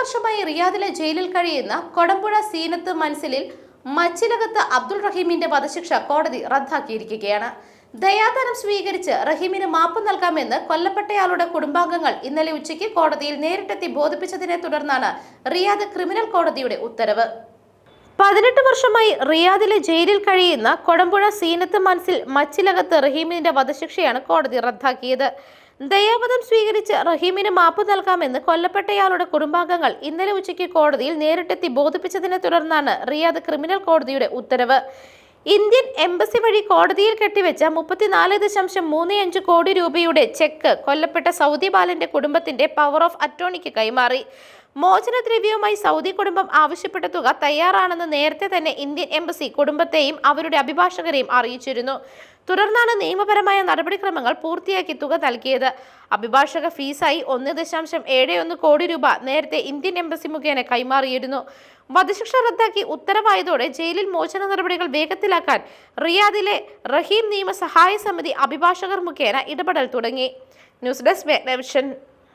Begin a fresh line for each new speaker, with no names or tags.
വർഷമായി റിയാദിലെ ജയിലിൽ കഴിയുന്ന കൊടമ്പുഴ സീനത്ത് മൻസിലിൽ മച്ചിലകത്ത് അബ്ദുൾ റഹീമിന്റെ വധശിക്ഷ കോടതി റദ്ദാക്കിയിരിക്കുകയാണ്. ദയാദാനം സ്വീകരിച്ച് റഹീമിന് മാപ്പ് നൽകാമെന്ന് കൊല്ലപ്പെട്ടയാളുടെ കുടുംബാംഗങ്ങൾ ഇന്നലെ ഉച്ചയ്ക്ക് കോടതിയിൽ നേരിട്ടെത്തി ബോധിപ്പിച്ചതിനെ തുടർന്നാണ് റിയാദ് ക്രിമിനൽ കോടതിയുടെ ഉത്തരവ്. പതിനെട്ട് വർഷമായി റിയാദിലെ ജയിലിൽ കഴിയുന്ന കൊടമ്പുഴ സീനത്ത് മനസ്സിൽ മച്ചിലകത്ത് റഹീമിന്റെ വധശിക്ഷയാണ് കോടതി റദ്ദാക്കിയത്. ദയാവധം സ്വീകരിച്ച് റഹീമിന് മാപ്പ് നൽകാമെന്ന് കൊല്ലപ്പെട്ടയാളുടെ കുടുംബാംഗങ്ങൾ ഇന്നലെ ഉച്ചയ്ക്ക് കോടതിയിൽ നേരിട്ടെത്തി ബോധിപ്പിച്ചതിനെ തുടർന്നാണ് റിയാദ് ക്രിമിനൽ കോടതിയുടെ ഉത്തരവ്. ഇന്ത്യൻ എംബസി വഴി കോടതിയിൽ കെട്ടിവെച്ച മുപ്പത്തിനാല് ദശാംശം മൂന്ന് അഞ്ച് കോടി രൂപയുടെ ചെക്ക് കൊല്ലപ്പെട്ട സൗദി ബാലന്റെ കുടുംബത്തിന്റെ പവർ ഓഫ് അറ്റോണിക്ക് കൈമാറി. മോചനദ്രവ്യവുമായി സൗദി കുടുംബം ആവശ്യപ്പെട്ട തുക തയ്യാറാണെന്ന് നേരത്തെ തന്നെ ഇന്ത്യൻ എംബസി കുടുംബത്തെയും അവരുടെ അഭിഭാഷകരെയും അറിയിച്ചിരുന്നു. തുടർന്നാണ് നിയമപരമായ നടപടിക്രമങ്ങൾ പൂർത്തിയാക്കി തുക നൽകിയത്. അഭിഭാഷക ഫീസായി ഒന്ന് ദശാംശം ഏഴ് ഒന്ന് കോടി രൂപ നേരത്തെ ഇന്ത്യൻ എംബസി മുഖേന കൈമാറിയിരുന്നു. വധശിക്ഷ റദ്ദാക്കി ഉത്തരവായതോടെ ജയിലിൽ മോചന നടപടികൾ വേഗത്തിലാക്കാൻ റിയാദിലെ റഹീം നിയമസഹായ സമിതി അഭിഭാഷകർ മുഖേന ഇടപെടൽ തുടങ്ങി. News desk vision